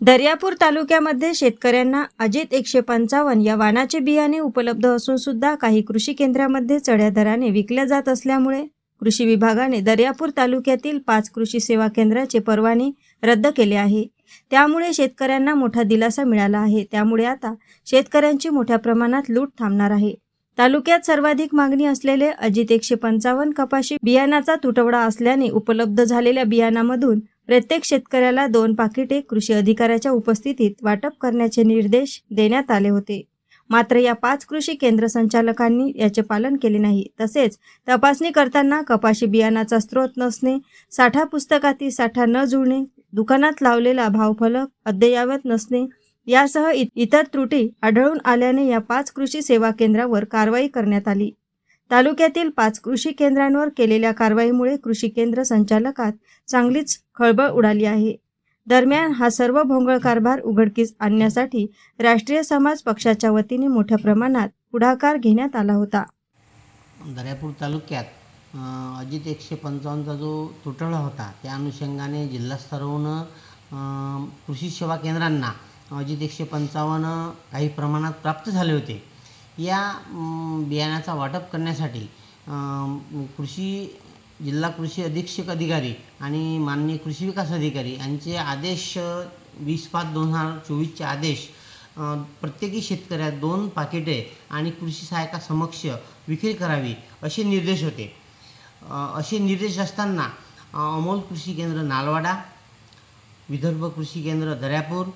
दर्यापूर तालुक्यामध्ये शेतकऱ्यांना अजित एकशे पंचावन्न या वाणाचे बियाणे उपलब्ध असून सुद्धा काही कृषी केंद्रामध्ये चढ्या दराने विकल्या जात असल्यामुळे कृषी विभागाने दर्यापूर तालुक्यातील पाच कृषी सेवा केंद्राचे परवाने रद्द केले आहे. त्यामुळे शेतकऱ्यांना मोठा दिलासा मिळाला आहे. त्यामुळे आता शेतकऱ्यांची मोठ्या प्रमाणात लूट थांबणार आहे. तालुक्यात सर्वाधिक मागणी असलेले अजित एकशे पंचावन्न कपाशी बियाणाचा तुटवडा असल्याने उपलब्ध झालेल्या बियाणामधून प्रत्येक शेतकऱ्याला दोन पाकिटे कृषी अधिकाऱ्याच्या उपस्थितीत वाटप करण्याचे निर्देश देण्यात आले होते. मात्र या पाच कृषी केंद्र संचालकांनी याचे पालन केले नाही. तसेच तपासणी करताना कपाशी बियाणाचा स्रोत नसणे साठा पुस्तकातील साठा न जुळणे दुकानात लावलेला भावफलक अद्ययावत नसणे यासह इ- इतर त्रुटी आढळून आल्याने या पाच कृषी सेवा केंद्रावर कारवाई करण्यात आली. तालुक्यातील पाच कृषी केंद्रांवर केलेल्या कारवाईमुळे कृषी केंद्र संचालकात चांगलीच खळबळ उडाली आहे. दरम्यान हा सर्व भोंगळ कारभार उघडकीस आणण्यासाठी राष्ट्रीय समाज पक्षाच्या वतीने मोठ्या प्रमाणात पुढाकार घेण्यात आला होता. दर्यापूर तालुक्यात अजित एकशे पंचावन्नचा जो तुटवडा होता त्या अनुषंगाने जिल्हास्तरावरून कृषी सेवा केंद्रांना अजित एकशे पंचावन्न काही प्रमाणात प्राप्त झाले होते. या बियाण्याचा वाटप करण्यासाठी कृषी जिल्हा कृषी अधीक्षक अधिकारी आणि माननीय कृषी विकास अधिकारी यांचे आदेश वीस पाच दोन हजार चोवीसचे आदेश प्रत्येकी शेतकऱ्या दोन पाकिटे आणि कृषी सहाय्यका समक्ष विक्री करावी असे निर्देश होते. असे निर्देश असताना अमोल कृषी केंद्र नालवाडा विदर्भ कृषी केंद्र दर्यापूर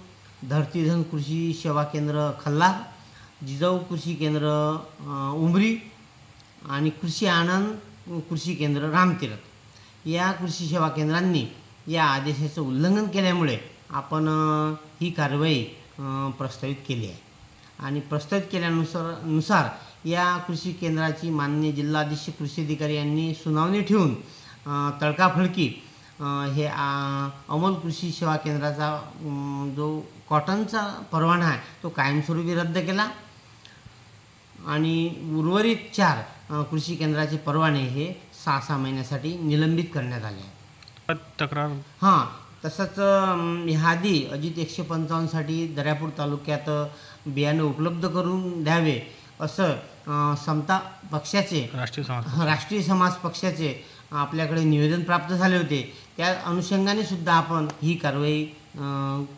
धरतीधन कृषी सेवा केंद्र खल्लार जिजाऊ कृषी केंद्र उमरी आणि कृषी आनंद कृषी केंद्र रामतीर्थ. या कृषी सेवा केंद्रांनी या आदेशाचं उल्लंघन केल्यामुळे आपण ही कारवाई प्रस्तावित केली आहे. आणि प्रस्तावित केल्यानुसार नुसार या कृषी केंद्राची माननीय जिल्हाधीश कृषी अधिकारी यांनी सुनावणी ठेवून तडकाफडकी हे अमोल कृषी सेवा केंद्राचा जो कॉटनचा परवाना आहे तो कायमस्वरूपी रद्द केला. आणि उर्वरित चार कृषी केंद्राचे परवाने हे सहा सहा महिन्यासाठी निलंबित करण्यात आले आहेत. तक्रार? हां तसंच ह्याआधी अजित एकशे पंचावन्नसाठी दर्यापूर तालुक्यात बियाणे उपलब्ध करून द्यावे असं समता पक्षाचे राष्ट्रीय समाज राष्ट्रीय समाज पक्षाचे आपल्याकडे निवेदन प्राप्त झाले होते. त्या अनुषंगाने सुद्धा आपण ही कारवाई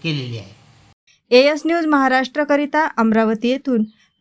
केलेली आहे. एएस न्यूज महाराष्ट्रकरिता अमरावती येथून